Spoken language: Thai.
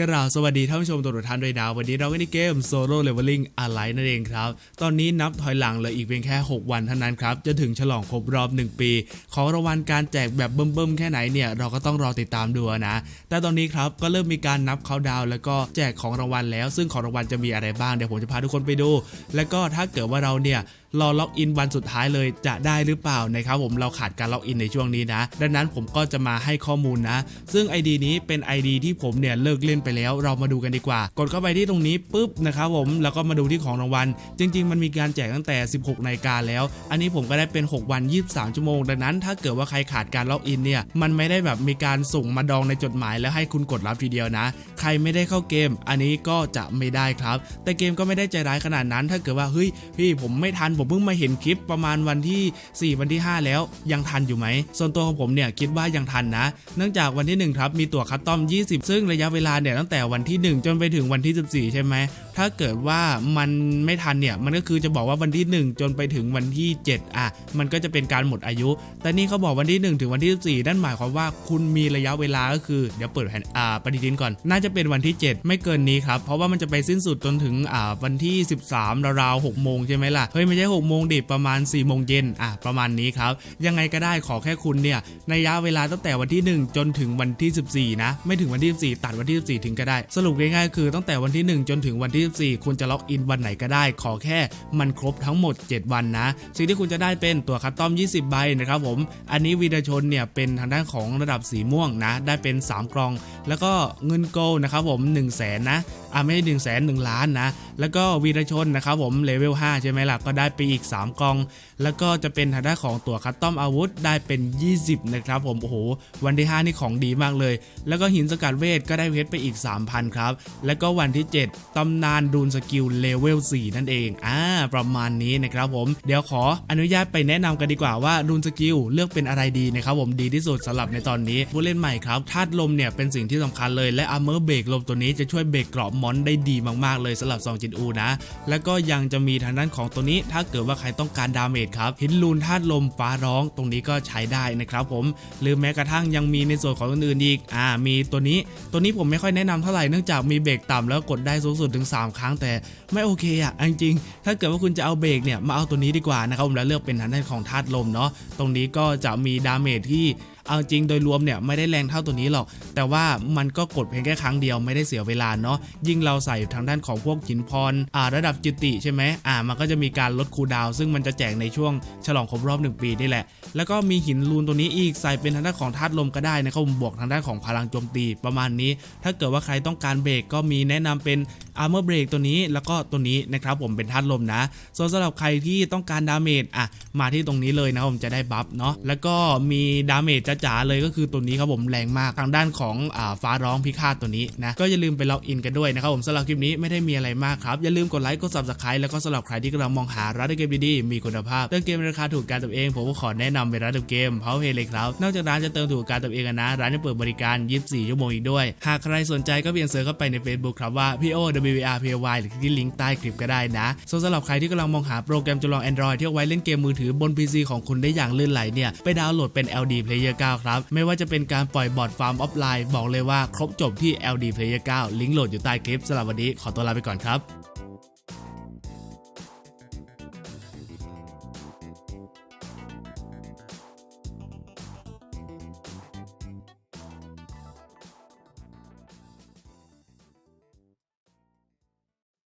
กราบสวัสดีท่านผู้ชมทุกท่านด้วยนะวันนี้เราก็ในเกม Solo Leveling Alliance นั่นเองครับ ตอนนี้นับถอยหลังเหลืออีกเพียงแค่ 6 วันเท่านั้นครับ จะถึงฉลองครบรอบ 1 ปี ของรางวัลการแจกแบบเบิ่มๆ แค่ไหนเนี่ย เราก็ต้องรอติดตามดูนะ แต่ตอนนี้ครับ ก็เริ่มมีการนับเขาดาวแล้วก็แจกของรางวัลแล้ว ซึ่งของรางวัลจะมีอะไรบ้างเดี๋ยวผมจะพาทุกคนไปดู แล้วก็ถ้าเกิดว่าเราเนี่ย รอล็อกอินวันสุดท้ายเลยจะได้หรือเปล่านะครับผมเราขาดการล็อกอินในช่วงนี้นะ ดังนั้นผมก็จะมาให้ข้อมูลนะ ซึ่ง ID นี้เป็น ID ที่ผมเนี่ยเลิกเล่นไปแล้ว เรามาดูกันดีกว่า กดเข้าไปที่ตรงนี้ปุ๊บนะครับผมแล้วก็มาดูที่ของรางวัล จริง ๆ มันมีการแจกตั้งแต่ 16นาฬิกาแล้ว อันนี้ผมก็ได้เป็น 6 วัน 23 ชั่วโมง ดังนั้น ถ้าเกิดว่าใครขาดการล็อกอินเนี่ยมันไม่ได้แบบมีการส่งมาดองในจดหมายแล้วให้คุณกดรับทีเดียวนะ ใครไม่ได้เข้าเกม อันนี้ก็จะไม่ได้ครับ แต่เกมก็ไม่ได้ใจร้ายขนาดนั้น ถ้าเกิดว่าเฮ้ยพี่ผมไม่ทันผมเพิ่งมาเห็นคลิปประมาณวันที่ 4 วันที่ 5 แล้วยังทันอยู่ไหม ส่วนตัวของผมเนี่ยคิดว่ายังทันนะ เนื่องจากวันที่1ครับมีตั๋วคัสตอม 20 ซึ่งระยะเวลาเนี่ยตั้งแต่วันที่ 1 จนไปถึงวันที่ 14 ใช่ไหม ถ้าเกิดว่ามันไม่ทันเนี่ยมันก็คือจะบอกว่าวันที่ 1 จนไปถึงวันที่ 7 อะ มันก็จะเป็นการหมดอายุ แต่นี่เขาบอกวันที่ 1 ถึงวันที่ 14 นั่นหมายความว่าคุณมีระยะเวลาก็คือเดี๋ยวเปิดแผ่นอ่าปฏิทินก่อน น่าจะเป็นวันที่ 7 ไม่เกินนี้ครับเพราะว่ามันจะไปสิ้นสุดจนถึงอ่าวันที่ 13ราวๆ6โมงใช่ไหมล่ะเฮ้ยไม่ใช่6โมงดิประมาณ4โมงเย็นอะประมาณนี้ครับ ยังไงก็ได้ขอแค่คุณเนี่ยในระยะเวลาตั้งแต่วันที่ 1 จนถึงวันที่ 14 นะ ไม่ถึงวันที่ 14 ตัดวันที่ 14 ถึงก็ได้ สรุปง่ายๆคือตั้งแต่วันที่ 1 จนถึงวันที่ 14 คุณจะล็อกอินวันไหนก็ได้ ขอแค่มันครบทั้งหมด 7 วันนะ สิ่งที่คุณจะได้เป็นตัวคัสตอม 20 ใบนะครับผม อันนี้วีรชนเนี่ยเป็นทางด้านของระดับสีม่วงนะ ได้เป็น 3 กล่อง แล้วก็เงินโกลนะครับผม1 0 0 0 0แสนนะอ่าไม่ใช่1 0 0 0 0แสน1ล้านนะ แล้วก็วีรชนนะครับผมเลเวล5ใช่ไหมล่ะก็ได้ไปอีก 3 กอง แล้วก็จะเป็นทางด้านของตัวคัสตอมอาวุธได้เป็น 20 นะครับผมโอ้โหวันที่ 5 นี่ของดีมากเลย แล้วก็หินสกัดเวทก็ได้เพชรไปอีก 3,000 ครับ แล้วก็วันที่ 7 ตำนานดูนสกิลเลเวล 4 นั่นเองอ่าประมาณนี้นะครับผมเดี๋ยวขออนุญาตไปแนะนำกันดีกว่าว่าดูนสกิลเลือกเป็นอะไรดีนะครับผมดีที่สุดสำหรับในตอนนี้ผู้เล่นใหม่ครับธาตุลมเนี่ยเป็นสิ่งที่สำคัญเลยและอาร์เมอร์เบรกลมตัวนี้จะช่วยเบรกกราะมอนได้ดีมากๆเลยสำหรับซองจินอูนะแล้วก็ยังจะมีทางด้านของตัวนี้ถ้าเกิดว่าใครต้องการดาเมจครับหินลูนธาตุลมฟ้าร้องตรงนี้ก็ใช้ได้นะครับผมหรือแม้กระทั่งยังมีในส่วนของอื่นๆอีกอ่ามีตัวนี้ตัวนี้ผมไม่ค่อยแนะนำเท่าไหร่เนื่องจากมีเบรกต่ำแล้วกดได้สูงสุดถึง 3 ครั้งแต่ไม่โอเคอะจริงๆถ้าเกิดว่าคุณจะเอาเบรกเนี่ยมาเอาตัวนี้ดีกว่านะครับผมแล้วเลือกเป็นทางด้านของธาตุลมเนาะตรงนี้ก็จะมีดาเมจที่ เอาจริงโดยรวมเนี่ยไม่ได้แรงเท่าตัวนี้หรอก แต่ว่ามันก็กดเพียงแค่ครั้งเดียวไม่ได้เสียเวลาเนาะยิ่งเราใส่ทางด้านของพวกหินพรอ่าระดับจิตติใช่ไหมอ่ามันก็จะมีการลดคูลดาว ซึ่งมันจะแจกในช่วงฉลองครบรอบ 1 ปีนี่แหละ แล้วก็มีหินรูนตัวนี้อีกใส่เป็นทางด้านของธาตุลมก็ได้นะครับผมบวกทางด้านของพลังโจมตีประมาณนี้ ถ้าเกิดว่าใครต้องการเบรกก็มีแนะนำเป็น Armor Break ตัวนี้แล้วก็ตัวนี้นะครับผมเป็นธาตุลมนะ ส่วนสำหรับใครที่ต้องการดาเมจอะมาที่ตรงนี้เลยนะผมจะได้บัฟเนาะแล้วก็มีดาเมจจ๋าๆเลยก็คือตัวนี้ครับผมแรงมากทางด้านของอฟ้าร้องพิฆาตตัวนี้นะก็อย่าลืมไปล็อกอินกันด้วยนะครับผมสำหรับคลิปนี้ไม่ได้มีอะไรมากครับอย่าลืมกดไลค์กด subscribe แล้วก็สำหรับใครที่กำลังมองหาร้านเกมดีๆมีคุณภาพเติมเกมราคาถูกการตัวเอง ผมก็ขอแนะนำเป็นร้านเติมเกมเพาเพเลยครับนอกจากร้านจะเติมถูกการตัวเองอะนะร้านยังเปิดบริการ 24 ชั่วโมงอีกด้วย หากใครสนใจก็เพียงเสิร์ชเข้าไปใน Facebook ครับว่า p o w r p y หรือที่ลิงก์ใต้คลิปก็ได้นะส่วนสำหรับใครที่กำลังมองหาโปรแกรมจำลอง Android ที่เอาไว้เล่นเกมมือถือ บน PC ของคุณได้อย่างลื่นไหลเนี่ยไปดาวน์โหลดเป็น LD Player 9 ครับ ไม่ว่าจะเป็นการปล่อยบอร์ดฟาร์มออฟไลน์บอกเลยว่าครบจบที่ LD Player 9 ลิงก์โหลดอยู่ใต้คลิปสำหรับวันนี้ขอตัวลาไปก่อนครับ